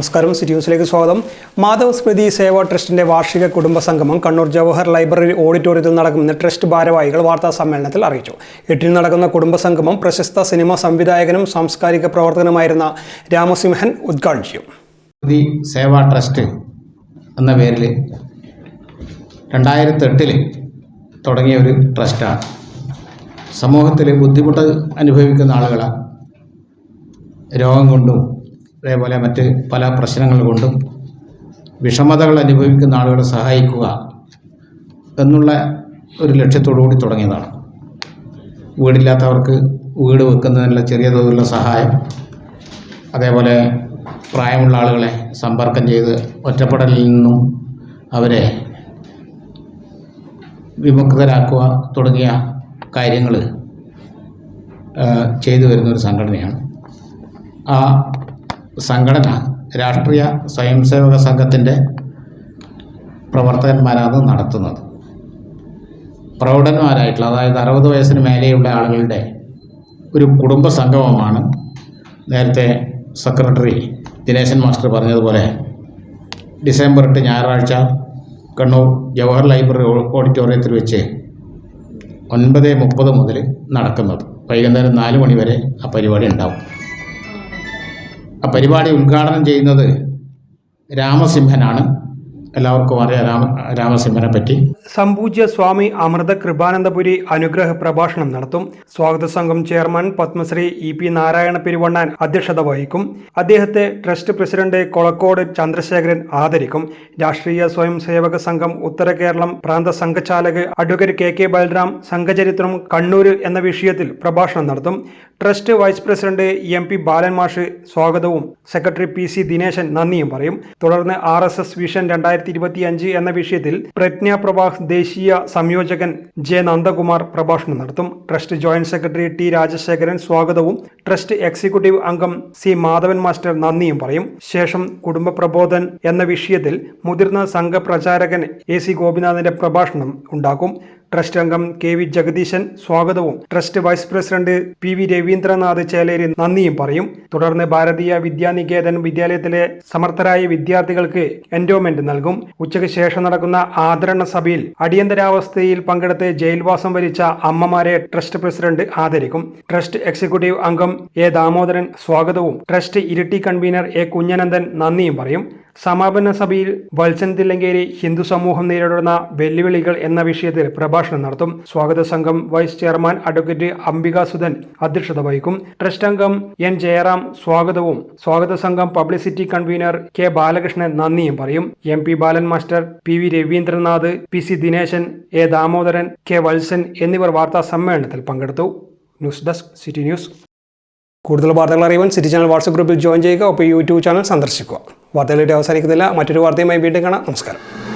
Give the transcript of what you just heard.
നമസ്കാരം. സിറ്റി ന്യൂസിലേക്ക് സ്വാഗതം. മാധവ് സ്മൃതി സേവാ ട്രസ്റ്റിന്റെ വാർഷിക കുടുംബ സംഗമം കണ്ണൂർ ജവഹർ ലൈബ്രറി ഓഡിറ്റോറിയത്തിൽ നടക്കുമെന്ന് ട്രസ്റ്റ് ഭാരവാഹികൾ വാർത്താ സമ്മേളനത്തിൽ അറിയിച്ചു. എട്ടിന് നടക്കുന്ന കുടുംബ സംഗമം പ്രശസ്ത സിനിമാ സംവിധായകനും സാംസ്കാരിക പ്രവർത്തകനുമായിരുന്ന രാമസിംഹൻ ഉദ്ഘാടനം ചെയ്യും സേവാ ട്രസ്റ്റ് എന്ന പേരിൽ രണ്ടായിരത്തി എട്ടിൽ തുടങ്ങിയ ഒരു ട്രസ്റ്റാണ്. സമൂഹത്തിൽ ബുദ്ധിമുട്ട് അനുഭവിക്കുന്ന ആളുകളെ രോഗം കൊണ്ടും അതേപോലെ മറ്റ് പല പ്രശ്നങ്ങൾ കൊണ്ടും വിഷമതകൾ അനുഭവിക്കുന്ന ആളുകളെ സഹായിക്കുക എന്നുള്ള ഒരു ലക്ഷ്യത്തോടു കൂടി തുടങ്ങിയതാണ്. വീടില്ലാത്തവർക്ക് വീട് വെക്കുന്നതിനുള്ള ചെറിയ തോതിലുള്ള സഹായം അതേപോലെ പ്രായമുള്ള ആളുകളെ സമ്പർക്കം ചെയ്ത് ഒറ്റപ്പെടലിൽ നിന്നും അവരെ വിമുക്തരാക്കുക തുടങ്ങിയ കാര്യങ്ങൾ ചെയ്തു വരുന്നൊരു സംഘടനയാണ്. ആ സംഘടന രാഷ്ട്രീയ സ്വയംസേവക സംഘത്തിന്റെ പ്രവർത്തകന്മാരാണ് നടത്തുന്നത്. പ്രൗഢന്മാരായിട്ടുള്ള അതായത് അറുപത് വയസ്സിന് മേലെയുള്ള ആളുകളുടെ ഒരു കുടുംബ സംഗമമാണ് നേരത്തെ സെക്രട്ടറി ദിനേശൻ മാസ്റ്റർ പറഞ്ഞതുപോലെ ഡിസംബർ എട്ട് ഞായറാഴ്ച കണ്ണൂർ ജവഹർ ലൈബ്രറി ഓഡിറ്റോറിയത്തിൽ വെച്ച് ഒൻപത് മുപ്പത് മുതൽ നടക്കുന്നത്. വൈകുന്നേരം നാല് മണി വരെ ആ പരിപാടി ഉണ്ടാവും. പരിപാടി ഉദ്ഘാടനം ചെയ്യുന്നത് രാമസിംഹനാണ്. എല്ലാവർക്കും അറിയാം രാമ രാമസിംഹനെ പറ്റി. സംപൂജ്യ സ്വാമി അമൃത കൃപാനന്ദപുരി അനുഗ്രഹ പ്രഭാഷണം നടത്തും. സ്വാഗത സംഘം chairman Padma Shri E P Narayana Peruvannan അധ്യക്ഷത വഹിക്കും. അദ്ദേഹത്തെ ട്രസ്റ്റ് പ്രസിഡന്റ് കൊളക്കോട് ചന്ദ്രശേഖരൻ ആദരിക്കും. രാഷ്ട്രീയ സ്വയം സേവക സംഘം ഉത്തര കേരളം പ്രാന്ത സംഘചാലക് അഡ്വക്കേറ്റ് കെ കെ ബൽറാം സംഘചരിത്രം കണ്ണൂര് എന്ന വിഷയത്തിൽ പ്രഭാഷണം നടത്തും. Trust vice president M P Balan മാഷ് സ്വാഗതവും. സെക്രട്ടറി പി സി ദിനേശൻ നന്ദിയും പറയും. തുടർന്ന് ആർ എസ് എസ് വിഷൻ രണ്ടായിരത്തി ഇരുപത്തി അഞ്ച് എന്ന വിഷയത്തിൽ പ്രജ്ഞ പ്രഭാസ് ദേശീയ സംയോജകൻ ജെ നന്ദകുമാർ പ്രഭാഷണം നടത്തും. Trust joint secretary T Rajasekharan സ്വാഗതവും. ട്രസ്റ്റ് എക്സിക്യൂട്ടീവ് അംഗം സി മാധവൻ മാസ്റ്റർ നന്ദിയും പറയും. ശേഷം കുടുംബ പ്രബോധൻ എന്ന വിഷയത്തിൽ മുതിർന്ന സംഘപ്രചാരകൻ എ സി ഗോപിനാഥിന്റെ പ്രഭാഷണം ഉണ്ടാക്കും. ട്രസ്റ്റ് അംഗം കെ വി ജഗദീശൻ സ്വാഗതവും. Trust vice president P V Ravindranath Cheleri നന്ദിയും പറയും. തുടർന്ന് ഭാരതീയ വിദ്യാനികേതൻ വിദ്യാലയത്തിലെ സമർത്ഥരായ വിദ്യാർത്ഥികൾക്ക് എൻഡോമെന്റ് നൽകും. ഉച്ചയ്ക്ക് ശേഷം നടക്കുന്ന ആദരണ സഭയിൽ അടിയന്തരാവസ്ഥയിൽ പങ്കെടുത്ത് ജയിൽവാസം വരിച്ച അമ്മമാരെ ട്രസ്റ്റ് പ്രസിഡന്റ് ആദരിക്കും. ട്രസ്റ്റ് എക്സിക്യൂട്ടീവ് അംഗം എ ദാമോദരൻ സ്വാഗതവും. Trust Iritty convener A Kunhanandan നന്ദിയും പറയും. സമാപന സഭയിൽ വത്സൻ തില്ലങ്കേരി ഹിന്ദു സമൂഹം നേരിടുന്ന വെല്ലുവിളികൾ എന്ന വിഷയത്തിൽ പ്രഭാഷണം നടത്തും. സ്വാഗത സംഘം vice chairman advocate Ambika Sudhan അധ്യക്ഷത വഹിക്കും. ട്രസ്റ്റ് അംഗം എൻ ജയറാം സ്വാഗതവും. സ്വാഗത സംഘം പബ്ലിസിറ്റി കൺവീനർ കെ ബാലകൃഷ്ണൻ നന്ദിയും പറയും. M P Balan master P V Ravindranath P C Dineshan A Damodaran K Valsan എന്നിവർ വാർത്താ സമ്മേളനത്തിൽ പങ്കെടുത്തു. News desk city news. കൂടുതൽ വാർത്തകൾ അറിയുവാൻ സിറ്റി ചാനൽ വാട്സ്ആപ്പ് ഗ്രൂപ്പിൽ ജോയിൻ ചെയ്യുക. ഒപ്പം യൂട്യൂബ് ചാനൽ സന്ദർശിക്കുക. വാർത്തകളുടെ അവസാനിക്കുന്നില്ല. മറ്റൊരു വാർത്തയുമായി വീണ്ടും കാണാം. നമസ്കാരം.